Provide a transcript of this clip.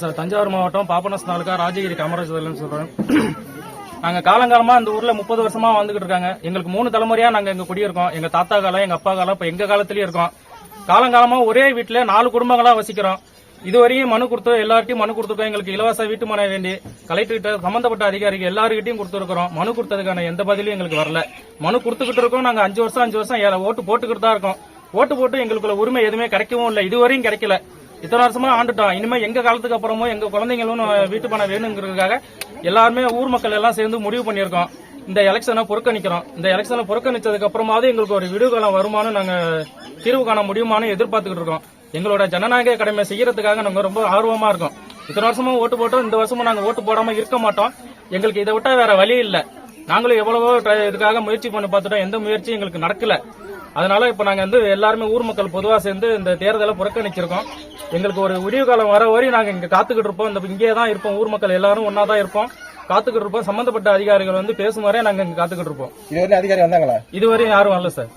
Sir Thanjavur மாவட்டம் பாப்பனஸ் தாலுகா ராஜகிரி காமராஜர்னு சொல்றேன். நாங்க காலங்காலமா இந்த ஊர்ல முப்பது வருஷமா வந்துகிட்டு இருக்காங்க. எங்களுக்கு மூணு தலைமுறையா நாங்க இங்க குடியிருக்கோம். எங்க தாத்தா காலம் எங்க அப்பா காலம் இப்ப எங்க காலத்திலயும் இருக்கோம். காலங்காலமா ஒரே வீட்டுல நாலு குடும்பங்களா வசிக்கிறோம். இதுவரையும் மனு கொடுத்து எல்லார்ட்டையும் மனு கொடுத்துருக்கோம் எங்களுக்கு இலவச வீட்டு மனை வேண்டி கலெக்டர்கிட்ட சம்பந்தப்பட்ட அதிகாரிகள் எல்லாருக்கிட்டையும் கொடுத்துருக்கோம் மனு கொடுத்ததுக்கான எந்த பதிலும் எங்களுக்கு வரல. மனு கொடுத்துக்கிட்டு இருக்கோம். நாங்க அஞ்சு வருஷம் அஞ்சு வருஷம் ஏழை ஓட்டு போட்டுக்கிட்டு தான் இருக்கோம். ஓட்டு போட்டு எங்களுக்குள்ள உரிமை எதுவுமே கிடைக்கவும் இல்லை. இதுவரையும் கிடைக்கல. இத்தனை வருஷமா ஆண்டுட்டோம். இனிமே எங்க காலத்துக்கு அப்புறமும் எங்க குழந்தைங்களும் வீட்டு பணம் வேணுங்கிறதுக்காக எல்லாருமே ஊர் மக்கள் எல்லாம் சேர்ந்து முடிவு பண்ணியிருக்கோம். இந்த எலெக்ஷனை புறக்கணிக்கிறோம். இந்த எலெக்ஷனை புறக்கணிச்சதுக்கு அப்புறமாவது எங்களுக்கு ஒரு விடுகாலம் வருமானம் நாங்க தீர்வு காண முடியுமான்னு எதிர்பார்த்துக்கிட்டு இருக்கோம். எங்களோட ஜனநாயக கடமை செய்யறதுக்காக நாங்க ரொம்ப ஆர்வமா இருக்கோம். இத்தனை வருஷமும் ஓட்டு போட்டோம். இந்த வருஷமும் நாங்க ஓட்டு போடாம இருக்க மாட்டோம். எங்களுக்கு இதை விட்டா வேற வழி இல்லை. நாங்களும் எவ்வளவோ இதுக்காக முயற்சி பண்ணி பார்த்துட்டோம். எந்த முயற்சியும் எங்களுக்கு நடக்கல. அதனால இப்ப நாங்க வந்து எல்லாருமே ஊர் மக்கள் பொதுவா சேர்ந்து இந்த தேர்தலை புறக்கணிச்சிருக்கோம். எங்களுக்கு ஒரு விடிவு காலம் வர வரையும் நாங்க இங்க காத்துக்கிட்டு இருப்போம். இந்த இங்கே தான் இருப்போம். ஊர் மக்கள் எல்லாரும் ஒன்னா தான் இருப்போம். காத்துக்கிட்டு இருப்போம். சம்பந்தப்பட்ட அதிகாரிகள் வந்து பேசும் வரை நாங்க இங்க காத்துக்கிட்டு இருப்போம். இதுவரை அதிகாரி வந்தாங்களா? இதுவரையும் யாரும் வரல சார்.